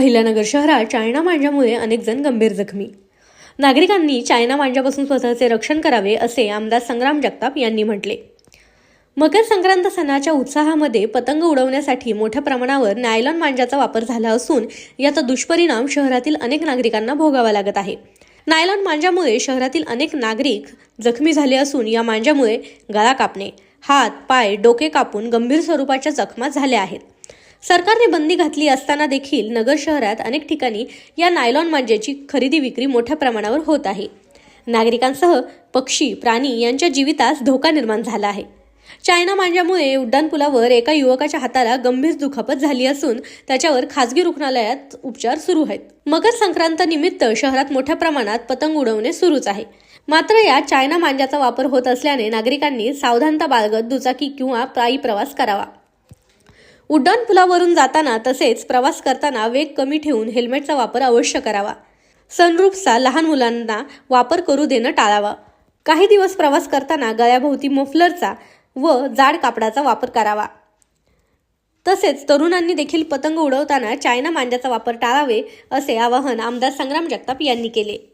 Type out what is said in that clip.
अहिल्यानगर शहरात चायना मांजामुळे अनेक जण गंभीर जखमी. नागरिकांनी चायना मांजापासून स्वतःचे रक्षण करावे असे आमदार संग्राम जगताप यांनी म्हटले. मकर संक्रांत सणाच्या उत्साहामध्ये पतंग उडवण्यासाठी मोठ्या प्रमाणावर नायलॉन मांजाचा वापर झाला असून याचा दुष्परिणाम शहरातील अनेक नागरिकांना भोगावा लागत आहे. नायलॉन मांजामुळे शहरातील अनेक नागरिक जखमी झाले असून या मांजामुळे गळा कापणे हात पाय डोके कापून गंभीर स्वरूपाच्या जखमा झाल्या आहेत. सरकारने बंदी घातली असताना देखील नगर शहरात अनेक ठिकाणी या नायलॉन मांज्याची खरेदी विक्री मोठ्या प्रमाणावर होत आहे. नागरिकांसह पक्षी प्राणी यांच्या जीवितास धोका निर्माण झाला आहे. चायना मांज्यामुळे उड्डाणपुलावर एका युवकाच्या हाताला गंभीर दुखापत झाली असून त्याच्यावर खासगी रुग्णालयात उपचार सुरू आहेत. मकर संक्रांत निमित्त शहरात मोठ्या प्रमाणात पतंग उडवणे सुरूच आहे. मात्र या चायना मांज्याचा वापर होत असल्याने नागरिकांनी सावधानता बाळगत दुचाकी किंवा पायी प्रवास करावा. उड्डाणपुलावरून जाताना तसेच प्रवास करताना वेग कमी ठेवून हेल्मेटचा वापर अवश्य करावा. सनरूफचा लहान मुलांना वापर करू देणं टाळावा. काही दिवस प्रवास करताना गळ्याभोवती मफलरचा व जाड कापडाचा वापर करावा. तसेच तरुणांनी देखील पतंग उडवताना चायना मांड्याचा वापर टाळावे असे आवाहन आमदार संग्राम जगताप यांनी केले.